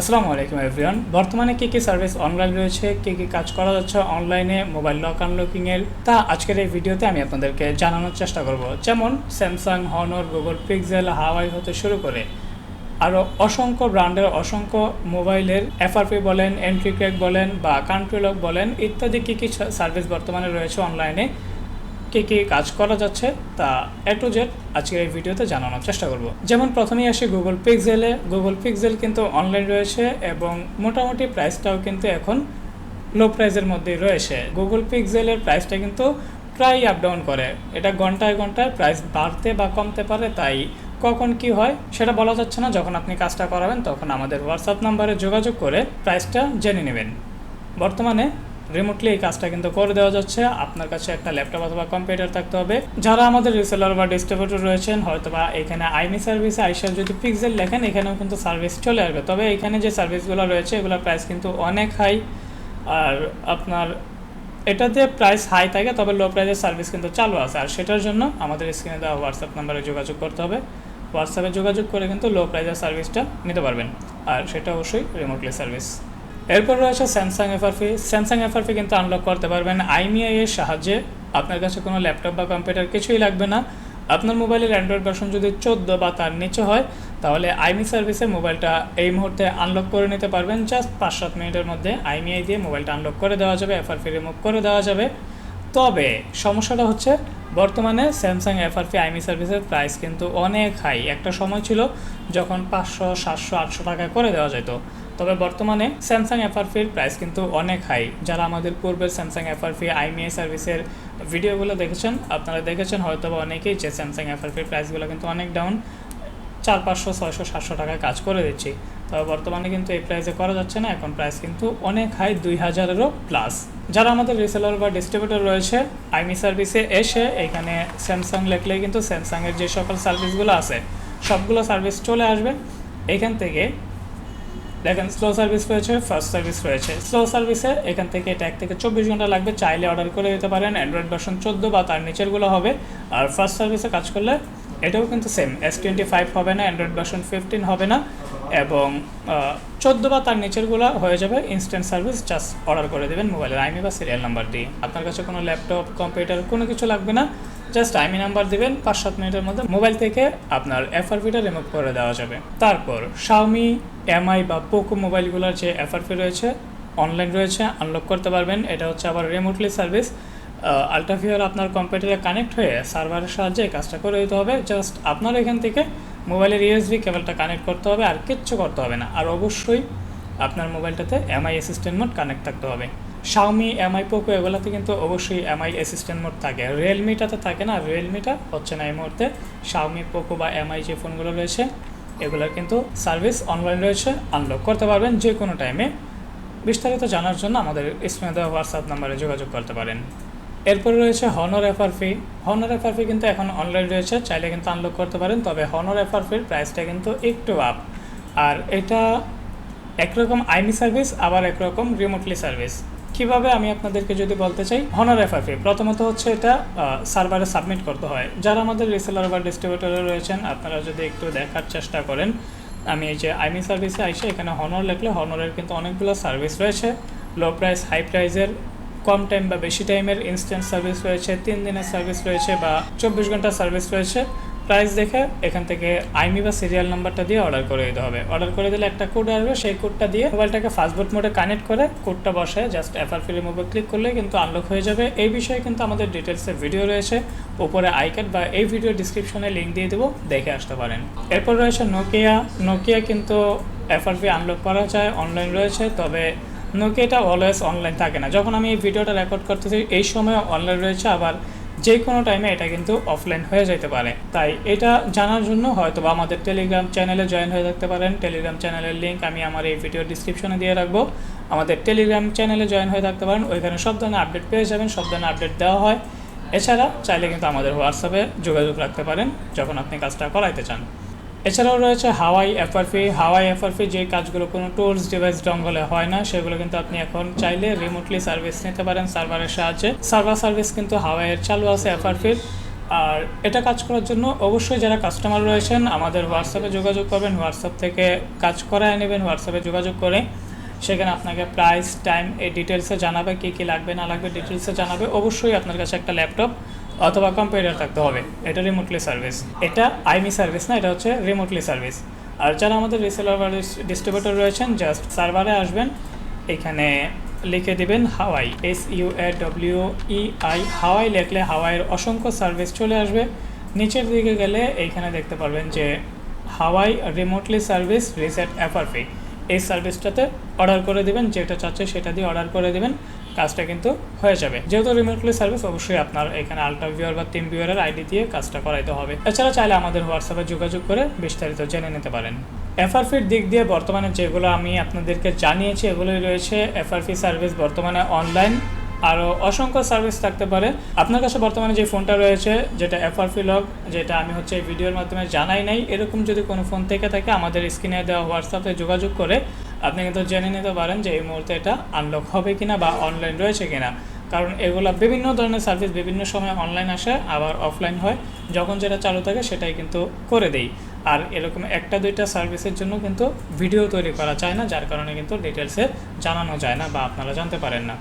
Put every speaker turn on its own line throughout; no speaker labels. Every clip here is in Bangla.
আসসালামু আলাইকুম এভরিওয়ান বর্তমানে কী কী সার্ভিস অনলাইন রয়েছে, কী কী কাজ করা যাচ্ছে অনলাইনে মোবাইল লক আনলকিংয়ের তা আজকের এই ভিডিওতে আমি আপনাদেরকে জানানোর চেষ্টা করব। যেমন Samsung Honor Google Pixel Huawei হতে শুরু করে। আরও অসংখ্য ব্র্যান্ডের অসংখ্য মোবাইলের এফআরপি বলেন এন্ট্রি ক্র্যাক বলেন বা কান্ট্রি লক বলেন, ইত্যাদি কী কী সার্ভিস বর্তমানে রয়েছে অনলাইনে কী কী কাজ করা যাচ্ছে তা এ টু জেড আজকের এই ভিডিওতে জানানোর চেষ্টা করব। যেমন প্রথমেই আসি গুগল পিক্সেলে গুগল পিক্সেল কিন্তু অনলাইন রয়েছে এবং মোটামুটি প্রাইসটাও কিন্তু এখন লো প্রাইসের মধ্যেই রয়েছে। গুগল পিক্সেলের প্রাইসটা কিন্তু প্রায় আপ ডাউন করে। এটা ঘন্টায় ঘন্টায় প্রাইস বাড়তে বা কমতে পারে, তাই কখন কি হয় সেটা বলা যাচ্ছে না। যখন আপনি কাজটা করাবেন, তখন আমাদের হোয়াটসঅ্যাপ নাম্বারে যোগাযোগ করে প্রাইসটা জেনে নেবেন। বর্তমানে রিমোটলি এই কাজটা কিন্তু করে দেওয়া যাচ্ছে। আপনার কাছে একটা ল্যাপটপ অথবা কম্পিউটার থাকতে হবে। যারা আমাদের রিসেলার বা ডিস্ট্রিবিউটর রয়েছেন হয়তো বা এখানে আইমি সার্ভিসে আইসার যদি পিক্সেল লেখেন এখানেও কিন্তু সার্ভিস চলে আসবে। তবে এখানে যে সার্ভিসগুলো রয়েছে, এগুলোর প্রাইস কিন্তু অনেক হাই আর আপনার এটাতে প্রাইস হাই থাকে, তবে লো প্রাইসের সার্ভিস কিন্তু চালু আছে। আর সেটার জন্য আমাদের স্ক্রিনে দেওয়া হোয়াটসঅ্যাপ নাম্বারে যোগাযোগ করতে হবে। হোয়াটসঅ্যাপে যোগাযোগ করে কিন্তু লো প্রাইসের সার্ভিসটা নিতে পারবেন। আর সেটা অবশ্যই রিমোটলি সার্ভিস এরপর রয়েছে স্যামসাং এফআরপি স্যামসাং এফআরপি কিন্তু আনলক করতে পারবেন। আইমিআই এর সাহায্যে আপনার কাছে কোনো ল্যাপটপ বা কম্পিউটার কিছুই লাগবে না। আপনার মোবাইলের অ্যান্ড্রয়েড ভার্সন যদি চোদ্দ বা তার নিচে হয়, তাহলে আইমি সার্ভিসে মোবাইলটা এই মুহূর্তে আনলক করে নিতে পারবেন। জাস্ট পাঁচ সাত মিনিটের মধ্যে আইমিআই দিয়ে মোবাইলটা আনলক করে দেওয়া যাবে এফআরপি রিমুভ করে দেওয়া যাবে। তবে সমস্যাটা হচ্ছে, বর্তমানে স্যামসাং এফআরপি আইমি সার্ভিসের প্রাইস কিন্তু অনেক হাই একটা সময় ছিল যখন পাঁচশো, সাতশো, আটশো টাকা করে দেওয়া যেত। তবে বর্তমানে স্যামসাং এফআরপির প্রাইস কিন্তু অনেক হাই যারা আমাদের পূর্বের স্যামসাং এফআরপি আইমিআই সার্ভিসের ভিডিওগুলো দেখেছেন, আপনারা দেখেছেন হয়তো বা অনেকেই যে স্যামসাং এফআরপির প্রাইসগুলো কিন্তু অনেক ডাউন চার পাঁচশো, ছয়শো, সাতশো টাকায় কাজ করে দিচ্ছি। তবে বর্তমানে কিন্তু এই প্রাইসে করা যাচ্ছে না, এখন প্রাইস কিন্তু অনেক হাই দুই হাজারেরও প্লাস যারা আমাদের রিসেলার বা ডিস্ট্রিবিউটর রয়েছে আইমি সার্ভিসে এসে এখানে স্যামসাং লেখলেই কিন্তু স্যামসাংয়ের যে সকল সার্ভিসগুলো আছে, সবগুলো সার্ভিস চলে আসবে। এখান থেকে দেখেন স্লো সার্ভিস রয়েছে ফার্স্ট সার্ভিস রয়েছে। স্লো সার্ভিসে এখান থেকে এটা এক থেকে চব্বিশ ঘণ্টা লাগবে, চাইলে অর্ডার করে দিতে পারেন অ্যান্ড্রয়েড ভার্সন চোদ্দ বা তার নিচেরগুলো হবে। আর ফার্স্ট সার্ভিসে কাজ করলে এটাও কিন্তু সেম এস টোয়েন্টি ফাইভ হবে না অ্যান্ড্রয়েড ভার্সন ফিফটিন হবে না, এবং চোদ্দ বা তার নিচেরগুলো হয়ে যাবে ইনস্ট্যান্ট সার্ভিস জাস্ট অর্ডার করে দেবেন মোবাইলের আইমি বা সিরিয়াল নাম্বার দিয়ে। আপনার কাছে কোনো ল্যাপটপ কম্পিউটার কোনো কিছু লাগবে না জাস্ট আইমি নাম্বার দিবেন, পাঁচ সাত মিনিটের মধ্যে মোবাইল থেকে আপনার এফআরপিটা রিমুভ করে দেওয়া যাবে। তারপর শাওমি এমআই বা পোকো মোবাইলগুলোর যে এফআরপি রয়েছে অনলাইন রয়েছে আনলক করতে পারবেন। এটা হচ্ছে আবার রিমোটলি সার্ভিস আলট্রাফিয়ার আপনার কম্পিউটারে কানেক্ট হয়ে সার্ভারের সাহায্যে কাজটা করে দিতে হবে। জাস্ট আপনার এখান থেকে মোবাইলের ইউএসবি কেবলটা কানেক্ট করতে হবে আর কিচ্ছু করতে হবে না। আর অবশ্যই আপনার মোবাইলটাতে এমআই অ্যাসিস্ট্যান্ট মোড কানেক্ট থাকতে হবে। শাওমি এমআই পোকো এগুলোতে কিন্তু অবশ্যই এমআই অ্যাসিস্ট্যান্ট মোড থাকে। রিয়েলমিটাতে থাকে না। রিয়েলমিটা হচ্ছে না এই মুহূর্তে। শাওমি পোকো বা এমআই যে ফোনগুলো রয়েছে এগুলোর কিন্তু সার্ভিস অনলাইন রয়েছে আনলক করতে পারবেন যে কোনো টাইমে বিস্তারিত জানার জন্য আমাদের স্ক্রিনে দেওয়া হোয়াটসঅ্যাপ নাম্বারে যোগাযোগ করতে পারেন। এরপরে রয়েছে Honor FR P Honor FRP কিন্তু এখন অনলাইন রয়েছে, চাইলে কিন্তু আনলক করতে পারেন, তবে হনর এফআরপির প্রাইসটা কিন্তু একটু আপ আর এটা একরকম আইনি সার্ভিস আবার একরকম রিমোটলি সার্ভিস কীভাবে আমি আপনাদেরকে যদি বলতে চাই হনার এফআরপি প্রথমত হচ্ছে এটা সার্ভারে সাবমিট করতে হয়। যারা আমাদের রিসেলার বা ডিস্ট্রিবিউটারে রয়েছেন, আপনারা যদি একটু দেখার চেষ্টা করেন, আমি এই যে আইমি সার্ভিসে আইসে, এখানে হনর লিখলে হনরের কিন্তু অনেকগুলো সার্ভিস রয়েছে। লো প্রাইস হাই প্রাইসের কম টাইম বা বেশি টাইমের ইনস্ট্যান্ট সার্ভিস রয়েছে, তিন দিনের সার্ভিস রয়েছে বা চব্বিশ ঘণ্টার সার্ভিস রয়েছে। প্রাইস দেখে এখান থেকে আইমি বা সিরিয়াল নাম্বারটা দিয়ে অর্ডার করে দিতে হবে। অর্ডার করে দিলে একটা কোড আসবে, সেই কোডটা দিয়ে মোবাইলটাকে ফাস্টবোর্ড মোডে কানেক্ট করে কোডটা বসায় জাস্ট এফআরপি রিমুভে ক্লিক করলে কিন্তু আনলক হয়ে যাবে। এই বিষয়ে কিন্তু আমাদের ডিটেলসের ভিডিও রয়েছে। উপরে আইকার্ড বা এই ভিডিও ডিসক্রিপশনে লিঙ্ক দিয়ে দেবো, দেখে আসতে পারেন। এরপর রয়েছে নোকিয়া নোকিয়া কিন্তু এফআরপি আনলক করা যায় অনলাইন রয়েছে, তবে নোকিয়াটা অলওয়েজ অনলাইন থাকে না। যখন আমি এই ভিডিওটা রেকর্ড করতেছি, এই সময় অনলাইন রয়েছে, আবার যে কোনো টাইমে এটা কিন্তু অফলাইন হয়ে যেতে পারে। তাই এটা জানার জন্য হয়তো বা আমাদের টেলিগ্রাম চ্যানেলে জয়েন হয়ে থাকতে পারেন। টেলিগ্রাম চ্যানেলের লিঙ্ক আমি আমার এই ভিডিও ডিসক্রিপশনে দিয়ে রাখব। আমাদের টেলিগ্রাম চ্যানেলে জয়েন হয়ে থাকতে পারেন। ওইখানে সব ধরনের আপডেট পেয়ে যাবেন, সব ধরনের আপডেট দেওয়া হয়। এছাড়া চাইলে কিন্তু আমাদের হোয়াটসঅ্যাপে যোগাযোগ রাখতে পারেন, যখন আপনি কাজটা করাইতে চান। এছাড়াও রয়েছে হাওয়াই এফআরপি হাওয়াই এফআরপি যে কাজগুলো কোনো টুলস ডিভাইস ডঙ্গলে হয় না, সেগুলো কিন্তু আপনি এখন চাইলে রিমোটলি সার্ভিস নিতে পারেন সার্ভারের সাহায্যে। সার্ভার সার্ভিস কিন্তু হাওয়াইয়ের চালু আছে এফআরপির আর এটা কাজ করার জন্য অবশ্যই যারা কাস্টমার রয়েছেন, আমাদের হোয়াটসঅ্যাপে যোগাযোগ করবেন। হোয়াটসঅ্যাপ থেকে কাজ করায় নেবেন হোয়াটসঅ্যাপে যোগাযোগ করে সেখানে আপনাকে প্রাইস টাইম এই ডিটেলসে জানাবে, কী কী লাগবে, না লাগবে ডিটেলসে জানাবে। অবশ্যই আপনার কাছে একটা ল্যাপটপ অথবা কম্পিউটার থাকতে হবে। এটা রিমোটলি সার্ভিস এটা আইমি সার্ভিস না, এটা হচ্ছে রিমোটলি সার্ভিস আর যারা আমাদের রিসেলার বা ডিস্ট্রিবিউটর রয়েছেন জাস্ট সার্ভারে আসবেন, এখানে লিখে দিবেন Huawei S U A W E I Huawei লিখলে হাওয়াইয়ের অসংখ্য সার্ভিস চলে আসবে। নিচের দিকে গেলে এইখানে দেখতে পারবেন যে Huawei remotely service reset FRP এই সার্ভিসটাতে অর্ডার করে দেবেন, যেটা চাচ্ছে সেটা দিয়ে অর্ডার করে দেবেন। কাজটা কিন্তু হয়ে যাবে। যেহেতু রিমোটলি সার্ভিস অবশ্যই আপনার এখানে আলট্রা ভিউয়ার বা টিম ভিউয়ারের আইডি দিয়ে কাজটা করাইতে হবে। এছাড়া চাইলে আমাদের হোয়াটসঅ্যাপে যোগাযোগ করে বিস্তারিত জেনে নিতে পারেন। এফআরপির দিক দিয়ে বর্তমানে যেগুলো আমি আপনাদেরকে জানিয়েছি, এগুলোই রয়েছে এফআরপি সার্ভিস বর্তমানে অনলাইন আরও অসংখ্য সার্ভিস থাকতে পারে। আপনার কাছে বর্তমানে যে ফোনটা রয়েছে, যেটা এফআরপি লগ যেটা আমি হচ্ছে ভিডিওর মাধ্যমে জানাই নাই, এরকম যদি কোনো ফোন থেকে থাকে, আমাদের স্ক্রিনে দেওয়া হোয়াটসঅ্যাপে যোগাযোগ করে আপনি কিন্তু জেনে নিতে পারেন যে এই মুহূর্তে এটা আনলক হবে কিনা বা অনলাইন রয়েছে কিনা। কারণ এগুলো বিভিন্ন ধরনের সার্ভিস বিভিন্ন সময় অনলাইন আসে, আবার অফলাইন হয়। যখন যেটা চালু থাকে সেটাই কিন্তু করে দেই। আর এরকম একটা দুইটা সার্ভিসের জন্য কিন্তু ভিডিও তৈরি করা যায় না, যার কারণে কিন্তু ডিটেলসে জানানো যায় না বা আপনারা জানতে পারেন না।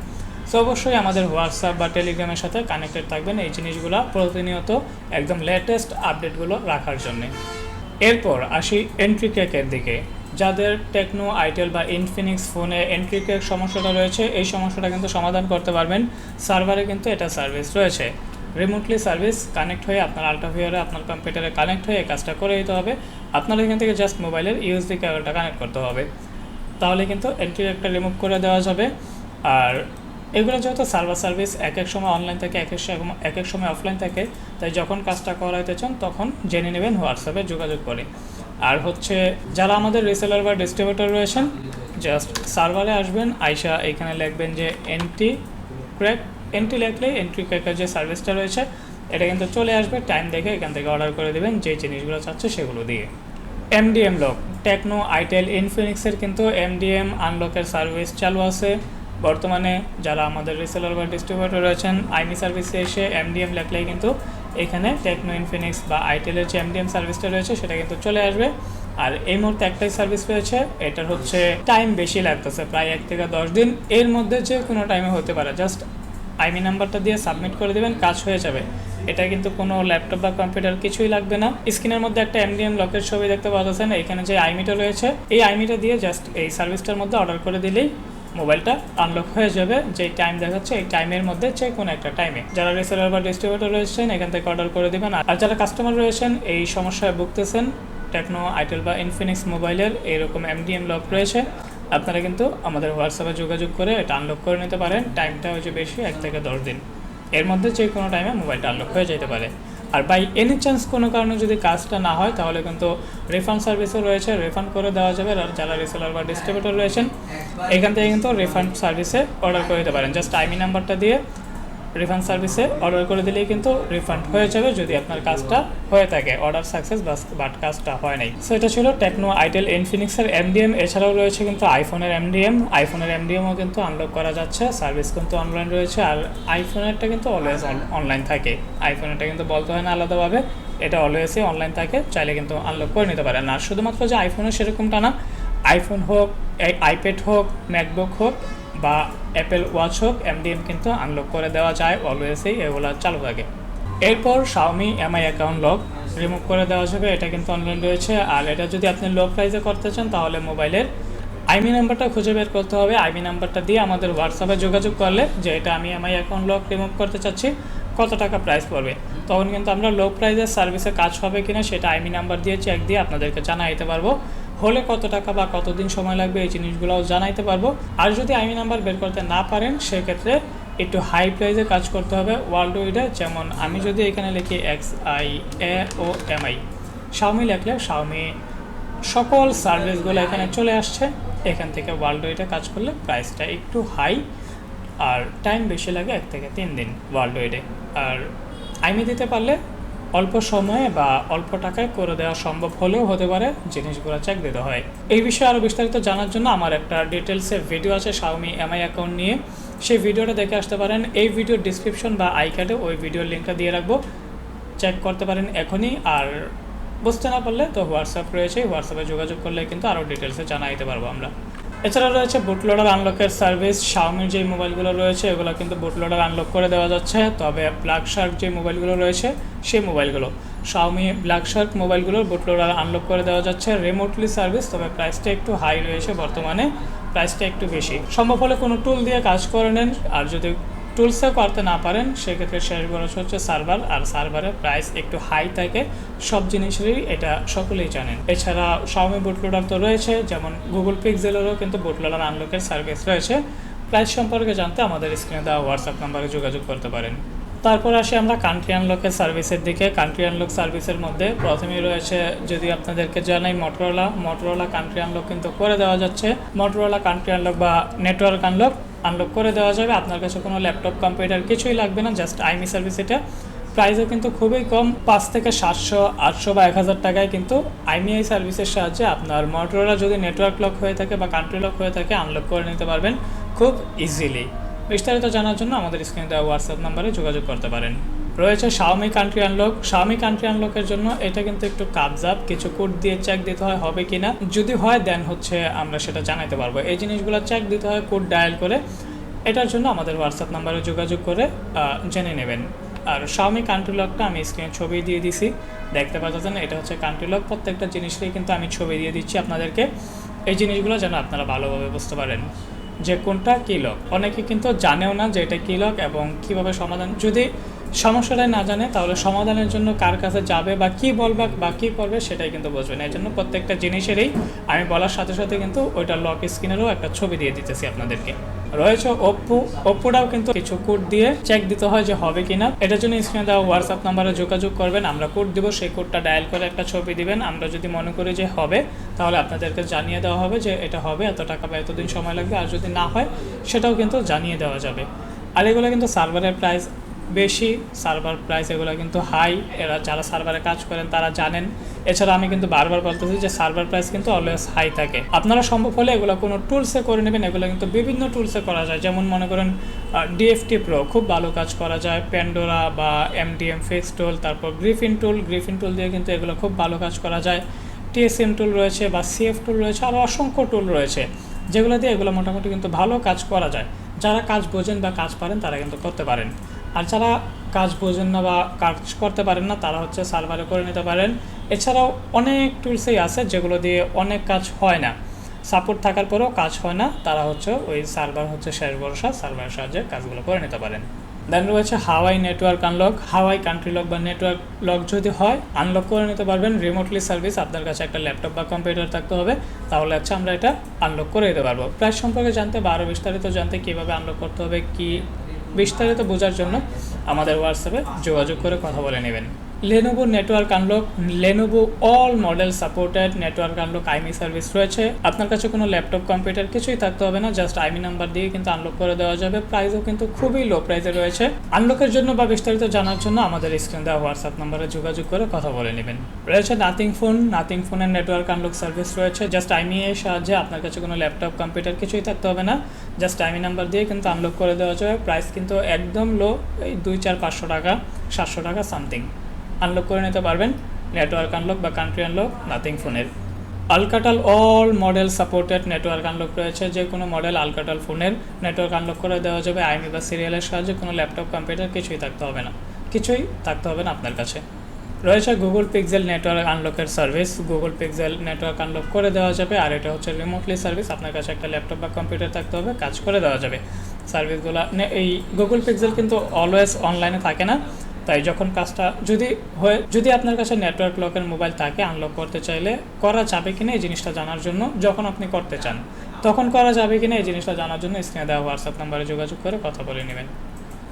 সো অবশ্যই আমাদের হোয়াটসঅ্যাপ বা টেলিগ্রামের সাথে কানেক্টেড থাকবেন এই জিনিসগুলো প্রতিনিয়ত একদম লেটেস্ট আপডেটগুলো রাখার জন্যে। এরপর আসি এন্ট্রি কেকের দিকে। যাদের টেকনো আইটেল বা ইনফিনিক্স ফোনে এন্ট্রি কেক সমস্যাটা রয়েছে, এই সমস্যাটা কিন্তু সমাধান করতে পারবেন। সার্ভারে কিন্তু এটা সার্ভিস রয়েছে। রিমোটলি সার্ভিস কানেক্ট হয়ে আপনার আল্ট্রাভিয়ারে আপনার কম্পিউটারে কানেক্ট হয়ে কাজটা করে দিতে হবে। আপনার এখান থেকে জাস্ট মোবাইলের ইউএসবি কেবলটা কানেক্ট করতে হবে। তাহলে কিন্তু এন্ট্রি একটা রিমুভ করে দেওয়া যাবে। আর এগুলো যেহেতু সার্ভার সার্ভিস এক এক সময় অনলাইন থাকে, এক এক সময়, এক এক সময় অফলাইন থাকে, তাই যখন কাজটা করাইতে চান, তখন জেনে নেবেন হোয়াটসঅ্যাপে যোগাযোগ করে। আর হচ্ছে যারা আমাদের রিসেলার বা ডিস্ট্রিবিউটর রয়েছেন জাস্ট সার্ভারে আসবেন, আইসা এখানে লিখবেন যে এন্ট্রি ক্র্যাক এন্ট্রি লিখলে এন্ট্রি ক্র্যাকের যে সার্ভিসটা রয়েছে, এটা কিন্তু চলে আসবে টাইম দেখে এখান থেকে অর্ডার করে দেবেন যে জিনিসগুলো চাচ্ছে সেগুলো দিয়ে। এমডিএম লক টেকনো আইটেল ইনফিনিক্সের কিন্তু এমডিএম আনলকের সার্ভিস চালু আছে। বর্তমানে যারা আমাদের রিসেলার বা ডিস্ট্রিবিউটর রয়েছেন আইনি সার্ভিসে এসে এমডিএম লেখলেই কিন্তু এখানে টেকনো ইনফিনিক্স বা আইটেলের যে এমডিএম সার্ভিসটা রয়েছে, সেটা কিন্তু চলে আসবে। আর এই মুহূর্তে একটাই সার্ভিস রয়েছে, এটার হচ্ছে টাইম বেশি লাগতেছে, প্রায় এক থেকে দশ দিন। এর মধ্যে যে কোনো টাইমে হতে পারে। জাস্ট আইমি নাম্বারটা দিয়ে সাবমিট করে দেবেন, কাজ হয়ে যাবে। এটা কিন্তু কোনো ল্যাপটপ বা কম্পিউটার কিছুই লাগবে না। স্ক্রিনের মধ্যে একটা এমডিএম লকের ছবি দেখতে পাওয়া যাচ্ছে এখানে যে আইমিটা রয়েছে, এই আইমিটা দিয়ে জাস্ট এই সার্ভিসটার মধ্যে অর্ডার করে দিলেই মোবাইলটা আনলক হয়ে যাবে যে টাইম দেখাচ্ছে এই টাইমের মধ্যে যে কোনো একটা টাইমে যারা রিসেলার বা ডিস্ট্রিবিউটর রয়েছেন, এখান থেকে অর্ডার করে দেবেন। আর যারা কাস্টমার রয়েছেন, এই সমস্যায় ভুগতেছেন টেকনো আইটেল বা ইনফিনিক্স মোবাইলের এইরকম এমডিএম লক রয়েছে। আপনারা কিন্তু আমাদের হোয়াটসঅ্যাপে যোগাযোগ করে এটা আনলক করে নিতে পারেন। টাইমটা হচ্ছে বেশি, এক থেকে দশ দিন। এর মধ্যে যে কোনো টাইমে মোবাইলটা আনলক হয়ে যেতে পারে। আর বাই এনি চান্স কোনো কারণে যদি কাজটা না হয়, তাহলে কিন্তু রিফান্ড সার্ভিসও রয়েছে রিফান্ড করে দেওয়া যাবে। আর যারা রিসেলার বা ডিস্ট্রিবিউটর রয়েছেন, এখান থেকে কিন্তু রিফান্ড সার্ভিসে অর্ডার করে দিতে পারেন। জাস্ট আইমি নাম্বারটা দিয়ে রিফান্ড সার্ভিসে অর্ডার করে দিলেই কিন্তু রিফান্ড হয়ে যাবে যদি আপনার কাজটা হয়ে থাকে। অর্ডার সাকসেস বাট কাজটা হয় নাই। সো এটা ছিল টেকনো আইটেল ইনফিনিক্সের এমডিএম এছাড়াও রয়েছে কিন্তু আইফোনের এমডিএম আইফোনের এমডিএমও কিন্তু আনলক করা যাচ্ছে। সার্ভিস কিন্তু অনলাইন রয়েছে। আর আইফোনেরটা কিন্তু অলওয়েজ অনলাইন থাকে। আইফোনেরটা কিন্তু বলতে হয় না আলাদাভাবে। এটা অলওয়েজই অনলাইন থাকে। চাইলে কিন্তু আনলক করে নিতে পারেন। আর শুধুমাত্র যে আইফোনের সেরকমটা না। আইফোন হোক আইপ্যাড হোক ম্যাকবুক হোক বা অ্যাপেল ওয়াচ হোক এমডিএম কিন্তু আনলক করে দেওয়া যায় অলওয়েজই এগুলো চালু থাকে। এরপর Xiaomi Mi account lock remove করে দেওয়া যাবে, এটা কিন্তু অনলাইন রয়েছে। আর এটা যদি আপনি লো প্রাইসে করতে চান, তাহলে মোবাইলের আইমি নাম্বারটা খুঁজে বের করতে হবে। আইমি নাম্বারটা দিয়ে আমাদের হোয়াটসঅ্যাপে যোগাযোগ করলে যে এটা আমি এমআই অ্যাকাউন্ট লক রিমুভ করতে চাচ্ছি, কত টাকা প্রাইস পড়বে? তখন কিন্তু আমরা লো প্রাইসের সার্ভিসে কাজ হবে কিনা, সেটা আইমি নাম্বার দিয়ে চেক দিয়ে আপনাদেরকে জানাইতে পারব। হলে কত টাকা বা কতদিন সময় লাগবে এই জিনিসগুলোও জানাইতে পারব। আর যদি আইমি নাম্বার বের করতে না পারেন, সেক্ষেত্রে একটু হাই প্রাইসে কাজ করতে হবে ওয়ার্ল্ড ওয়াইডে যেমন আমি যদি এখানে লিখি X I A O M I Xiaomi লেখলে Xiaomi সকল সার্ভিসগুলো এখানে চলে আসছে। এখান থেকে ওয়ার্ল্ড ওয়াইডে কাজ করলে প্রাইসটা একটু হাই আর টাইম বেশি লাগে এক থেকে তিন দিন ওয়ার্ল্ড ওয়াইডে আর আইমি দিতে পারলে অল্প সময়ে বা অল্প টাকায় করে দেওয়া সম্ভব হলেও হতে পারে জিনিসগুলো চেক দিতে হয়। এই বিষয়ে আরও বিস্তারিত জানার জন্য আমার একটা ডিটেলসে ভিডিও আছে শাওমি এমআই অ্যাকাউন্ট নিয়ে। সেই ভিডিওটা দেখে আসতে পারেন। এই ভিডিওর ডিসক্রিপশন বা আই কার্ডে ওই ভিডিওর লিঙ্কটা দিয়ে রাখব। চেক করতে পারেন এখনই। আর বুঝতে না পারলে তো হোয়াটসঅ্যাপ রয়েছে। হোয়াটসঅ্যাপে যোগাযোগ করলে কিন্তু আরও ডিটেলসে জানা দিতে পারব আমরা। এছাড়া রয়েছে বুটলোডার আনলকের সার্ভিস শাওমির যে মোবাইলগুলো রয়েছে, এগুলো কিন্তু বুটলোডার আনলক করে দেওয়া যাচ্ছে। তবে ব্ল্যাক শার্ক যে মোবাইলগুলো রয়েছে, সেই মোবাইলগুলো শাওমি ব্ল্যাক শার্ক মোবাইলগুলোর বুটলোডার আনলক করে দেওয়া যাচ্ছে রিমোটলি সার্ভিস তবে প্রাইসটা একটু হাই রয়েছে বর্তমানে। প্রাইসটা একটু বেশি। সম্ভব হলে কোনো টুল দিয়ে কাজ করে নেন। আর যদি টুলসে করতে না পারেন, সেক্ষেত্রে শেষ খরচ হচ্ছে সার্ভার, আর সার্ভারের প্রাইস একটু হাই থাকে। সব জিনিসেরই এটা সকলেই জানেন। এছাড়া শাওমি বুটলোডার তো রয়েছে, যেমন গুগল পিক্সেলেরও কিন্তু বুটলোডার আনলকের সার্ভিস রয়েছে। প্রাইস সম্পর্কে জানতে আমাদের স্ক্রিনে দেওয়া হোয়াটসঅ্যাপ নাম্বারে যোগাযোগ করতে পারেন। তারপর আসি আমরা কান্ট্রি আনলকের সার্ভিসের দিকে। কান্ট্রি আনলক সার্ভিসের মধ্যে প্রথমেই রয়েছে, যদি আপনাদেরকে জানাই মোটরোলা মোটরোলা কান্ট্রি আনলক কিন্তু করে দেওয়া যাচ্ছে। মোটরোলা কান্ট্রি আনলক বা নেটওয়ার্ক আনলক আনলক করে দেওয়া যাবে। আপনার কাছে কোনো ল্যাপটপ কম্পিউটার কিছুই লাগবে না জাস্ট আইমি সার্ভিস এটা। প্রাইসও কিন্তু খুবই কম, পাঁচ থেকে সাতশো, আটশো বা এক হাজার টাকায় কিন্তু আইমিআই সার্ভিসের সাহায্যে আপনার মোটরোলা যদি নেটওয়ার্ক লক হয়ে থাকে বা কান্ট্রি লক হয়ে থাকে আনলক করে নিতে পারবেন খুব ইজিলি বিস্তারিত জানার জন্য আমাদের স্ক্রিনে দেওয়া হোয়াটসঅ্যাপ নাম্বারে যোগাযোগ করতে পারেন। রয়েছে Xiaomi country unlock Xiaomi country আনলকের জন্য এটা কিন্তু একটু কাবজাব কিছু কোড দিয়ে চেক দিতে হয়, হবে কি না যদি হয় দেন হচ্ছে আমরা সেটা জানাতে পারব। এই জিনিসগুলো চেক দিতে হয়, কোড ডায়াল করে। এটার জন্য আমাদের হোয়াটসঅ্যাপ নাম্বারে যোগাযোগ করে জেনে নেবেন। আর শাওমি কান্ট্রি লকটা আমি স্ক্রিনে ছবি দিয়ে দিছি। দেখতে পাচ্ছেন, এটা হচ্ছে কান্ট্রি লক প্রত্যেকটা জিনিসেই কিন্তু আমি ছবি দিয়ে দিচ্ছি আপনাদেরকে। এই জিনিসগুলো যেন আপনারা ভালোভাবে বুঝতে পারেন যে কোনটা কী লক অনেকে কিন্তু জানেও না যে এটা কী লক এবং কীভাবে সমাধান। যদি সমস্যাটাই না জানে, তাহলে সমাধানের জন্য কার কাছে যাবে বা কী বলবে বা কী করবে সেটাই কিন্তু বুঝবে না। এই জন্য প্রত্যেকটা জিনিসেরই আমি বলার সাথে সাথে কিন্তু ওইটা লক স্ক্রিনেরও একটা ছবি দিয়ে দিতেছি আপনাদেরকে। রয়েছে ওপ্পো ওপ্পোটাও কিন্তু কিছু কোড দিয়ে চেক দিতে হয় যে হবে কিনা। এটার জন্য স্ক্রিনে দেওয়া হোয়াটসঅ্যাপ নাম্বারে যোগাযোগ করবেন, আমরা কোড দিব, সেই কোডটা ডায়াল করে একটা ছবি দিবেন। আমরা যদি মনে করি যে হবে, তাহলে আপনাদেরকে জানিয়ে দেওয়া হবে যে এটা হবে, এত টাকা বা এতদিন সময় লাগবে। আর যদি না হয়, সেটাও কিন্তু জানিয়ে দেওয়া যাবে। আর এগুলো কিন্তু সার্ভারের প্রাইস বেশি সার্ভার প্রাইস এগুলো কিন্তু হাই এরা যারা সার্ভারে কাজ করেন তারা জানেন। এছাড়া আমি কিন্তু বারবার বলতেছি যে সার্ভার প্রাইস কিন্তু অলওয়েজ হাই থাকে। আপনারা সম্ভব হলে এগুলো কোনো টুলসে করে নেবেন, এগুলো কিন্তু বিভিন্ন টুলসে করা যায়। যেমন মনে করেন ডিএফটি প্রো খুব ভালো কাজ করা যায়। প্যান্ডোরা বা এমডিএম ফিক্স টুল তারপর গ্রিফিন টুল গ্রিফিন টুল দিয়ে কিন্তু এগুলো খুব ভালো কাজ করা যায়। টিএসএম টুল রয়েছে বা সিএফ টুল রয়েছে আরও অসংখ্য টুল রয়েছে। যেগুলো দিয়ে এগুলো মোটামুটি কিন্তু ভালো কাজ করা যায়। যারা কাজ বোঝেন বা কাজ পারেন তারা কিন্তু করতে পারেন। আর যারা কাজ বোঝেন না বা কাজ করতে পারেন না, তারা হচ্ছে সার্ভারে করে নিতে পারেন। এছাড়াও অনেক টুলসই আছে যেগুলো দিয়ে অনেক কাজ হয় না। সাপোর্ট থাকার পরেও কাজ হয় না, তারা হচ্ছে ওই সার্ভার হচ্ছে শেষ ভরসা, সার্ভারের সাহায্যে কাজগুলো করে নিতে পারেন। দেন রয়েছে Huawei network unlock. Huawei country lock বা নেটওয়ার্ক লক যদি হয় আনলক করে নিতে পারবেন। রিমোটলি সার্ভিস আপনার কাছে একটা ল্যাপটপ বা কম্পিউটার থাকতে হবে, তাহলে হচ্ছে আমরা এটা আনলক করে দিতে পারব। প্রাইস সম্পর্কে জানতে বা আরও বিস্তারিত জানতে কীভাবে আনলক করতে হবে, কি বিস্তারিত বোঝার জন্য আমাদের হোয়াটসঅ্যাপে যোগাযোগ করে কথা বলে নেবেন। Lenovo network unlock Lenovo all model supported network unlock IMEI service রয়েছে। আপনার কাছে কোনো ল্যাপটপ, কম্পিউটার কিছুই থাকতে হবে না জাস্ট আইমি নাম্বার দিয়ে কিন্তু আনলক করে দেওয়া যাবে। প্রাইসও কিন্তু খুবই লো প্রাইসে রয়েছে। আনলকের জন্য বা বিস্তারিত জানার জন্য আমাদের স্ক্রিন দেওয়া হোয়াটসঅ্যাপ নাম্বারে যোগাযোগ করে কথা বলে নেবেন। রয়েছে নাথিং ফোন নাথিং ফোনের নেটওয়ার্ক আনলক সার্ভিস রয়েছে। জাস্ট আইমি এর সাহায্যে আপনার কাছে কোনো ল্যাপটপ, কম্পিউটার কিছুই থাকতে হবে না। জাস্ট আইমি নাম্বার দিয়ে কিন্তু আনলক করে দেওয়া যাবে। প্রাইস কিন্তু একদম লো এই দুই, চার, পাঁচশো টাকা, সাতশো টাকা সামথিং আনলক করে নিতে পারবেন। নেটওয়ার্ক আনলক বা কান্ট্রি আনলক নাথিং ফোনের Alcatel all model supported network unlock রয়েছে। যে কোনো মডেল আলকাটাল ফোনের নেটওয়ার্ক আনলক করে দেওয়া যাবে। আইমি বা সিরিয়ালের সাহায্যে কোনো ল্যাপটপ কম্পিউটার কিছুই থাকতে হবে না। কিছুই থাকতে হবে না আপনার কাছে। রয়েছে Google pixel network আনলকের service Google pixel network unlock করে দেওয়া যাবে। আর এটা হচ্ছে রিমোটলি সার্ভিস আপনার কাছে একটা ল্যাপটপ বা কম্পিউটার থাকতে হবে, কাজ করে দেওয়া যাবে। সার্ভিসগুলো এই গুগল পিক্সেল কিন্তু অলওয়েজ অনলাইনে থাকে না। তাই যখন কাজটা যদি হয়ে, যদি আপনার কাছে নেটওয়ার্ক লকের মোবাইল থাকে আনলক করতে চাইলে করা যাবে কিনা এই জিনিসটা জানার জন্য যখন আপনি করতে চান। তখন করা যাবে কিনা এই জিনিসটা জানার জন্য স্ক্রিনে দেওয়া হোয়াটসঅ্যাপ নাম্বারে যোগাযোগ করে কথা বলে নেবেন।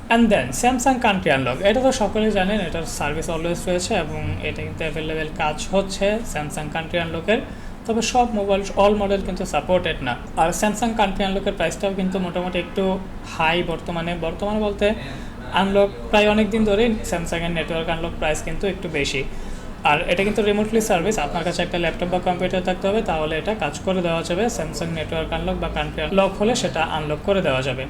And then Samsung country unlock এটা তো সকলেই জানেন, এটার সার্ভিস অলওয়েজ রয়েছে এবং এটা কিন্তু অ্যাভেলেবেল কাজ হচ্ছে স্যামসাং কান্ট্রি আনলকের তবে সব মোবাইল অল মডেল কিন্তু সাপোর্টেড না। আর স্যামসাং কান্ট্রি আনলকের প্রাইসটাও কিন্তু মোটামুটি একটু হাই বর্তমানে। বর্তমানে বলতে আনলক প্রায় অনেক দিন ধরেই স্যামসাংয়ের নেটওয়ার্ক আনলক প্রাইস কিন্তু একটু বেশি। আর এটা কিন্তু রিমোটলি সার্ভিস আপনার কাছে একটা ল্যাপটপ বা কম্পিউটার থাকতে হবে, তাহলে এটা কাজ করে দেওয়া যাবে। স্যামসাং নেটওয়ার্ক আনলক বা কান্ট্রি লক হলে সেটা আনলক করে দেওয়া যাবে।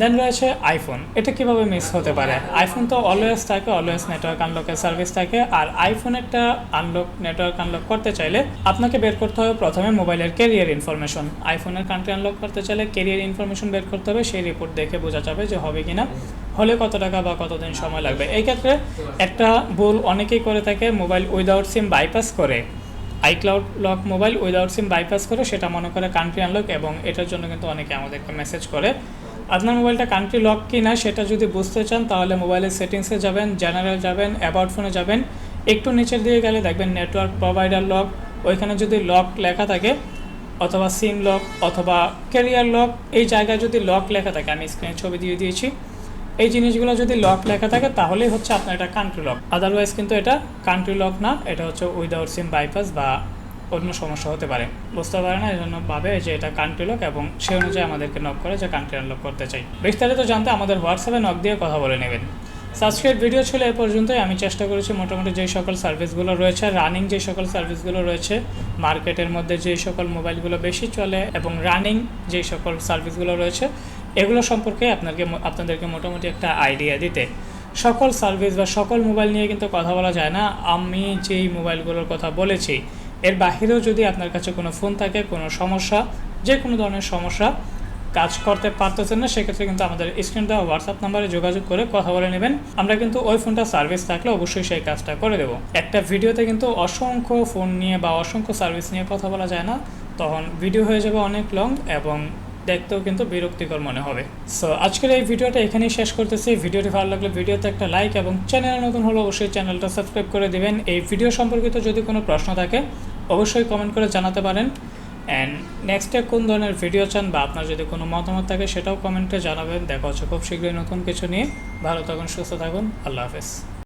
দেন রয়েছে আইফোন এটা কীভাবে মিস হতে পারে? আইফোন তো অলওয়েজ থাকে অলওয়েজ নেটওয়ার্ক আনলকের সার্ভিস থাকে। আর আইফোন একটা আনলক নেটওয়ার্ক আনলক করতে চাইলে আপনাকে বের করতে হবে প্রথমে মোবাইলের ক্যারিয়ার ইনফরমেশন আইফোনের কান্ট্রি আনলক করতে চাইলে ক্যারিয়ার ইনফরমেশন বের করতে হবে, সেই রিপোর্ট দেখে বোঝা যাবে যে হবে কিনা। হলে কত টাকা বা কতদিন সময় লাগবে? এই ক্ষেত্রে একটা ভুল অনেকেই করে থাকে মোবাইল উইদাউট সিম বাইপাস করে। ICloud lock mobile without SIM bypass করে, সেটা মনে করে কান্ট্রি আনলক এবং এটার জন্য কিন্তু অনেকে আমাদেরকে মেসেজ করে। আপনার মোবাইলটা কান্ট্রি লক কি না সেটা যদি বুঝতে চান, তাহলে মোবাইলের সেটিংসে যাবেন জেনারেল যাবেন অ্যাবাউট ফোনে যাবেন। একটু নিচের দিকে গেলে দেখবেন নেটওয়ার্ক প্রোভাইডার লক ওইখানে যদি লক লেখা থাকে, অথবা সিম লক অথবা ক্যারিয়ার লক এই জায়গায় যদি লক লেখা থাকে, আমি স্ক্রিনে ছবি দিয়ে দিয়েছি। এই জিনিসগুলো যদি লক লেখা থাকে, তাহলেই হচ্ছে আপনার এটা কান্ট্রি লক আদারওয়াইজ কিন্তু এটা কান্ট্রি লক না, এটা হচ্ছে উইদাউট সিম বাইপাস বা অন্য সমস্যা হতে পারে। বুঝতে পারে না এই জন্য ভাবে যে এটা কান্ট্রি লক এবং সে অনুযায়ী আমাদেরকে নক করে যে কান্ট্রি আনলক করতে চাই। বিস্তারিত জানতে আমাদের হোয়াটসঅ্যাপে নক দিয়ে কথা বলে নেবেন। সাবস্ক্রাইব ভিডিও ছিল এ পর্যন্তই। আমি চেষ্টা করেছি মোটামুটি যেই সকল সার্ভিসগুলো রয়েছে রানিং যে সকল সার্ভিসগুলো রয়েছে মার্কেটের মধ্যে যেই সকল মোবাইলগুলো বেশি চলে এবং রানিং যেই সকল সার্ভিসগুলো রয়েছে এগুলো সম্পর্কে আপনাকে আপনাদেরকে মোটামুটি একটা আইডিয়া দিতে। সকল সার্ভিস বা সকল মোবাইল নিয়ে কিন্তু কথা বলা যায় না। আমি যেই মোবাইলগুলোর কথা বলেছি, এর বাহিরেও যদি আপনার কাছে কোনো ফোন থাকে, কোনো সমস্যা যে কোনো ধরনের সমস্যা কাজ করতে পারতেছেন না, সেক্ষেত্রে কিন্তু আমাদের স্ক্রিন দেওয়া হোয়াটসঅ্যাপ নাম্বারে যোগাযোগ করে কথা বলে নেবেন। আমরা কিন্তু ওই ফোনটা সার্ভিস থাকলে অবশ্যই সেই কাজটা করে দেবো। একটা ভিডিওতে কিন্তু অসংখ্য ফোন নিয়ে বা অসংখ্য সার্ভিস নিয়ে কথা বলা যায় না। তখন ভিডিও হয়ে যাবে অনেক লং এবং দেখতেও কিন্তু বিরক্তিকর মনে হবে। সো আজকের এই ভিডিওটা এখানেই শেষ করতেছি। ভিডিওটি ভালো লাগলে ভিডিওতে একটা লাইক এবং চ্যানেল নতুন হলে অবশ্যই চ্যানেলটা সাবস্ক্রাইব করে দেবেন। এই ভিডিও সম্পর্কিত যদি কোনো প্রশ্ন থাকে, অবশ্যই কমেন্ট করে জানাতে পারেন। অ্যান্ড নেক্সটে কোন ধরনের ভিডিও চান বা আপনার যদি কোনো মতামত থাকে, সেটাও কমেন্টে জানাবেন। দেখা হচ্ছে খুব শীঘ্রই নতুন কিছু নিয়ে। ভালো থাকুন, সুস্থ থাকুন। আল্লাহ হাফেজ।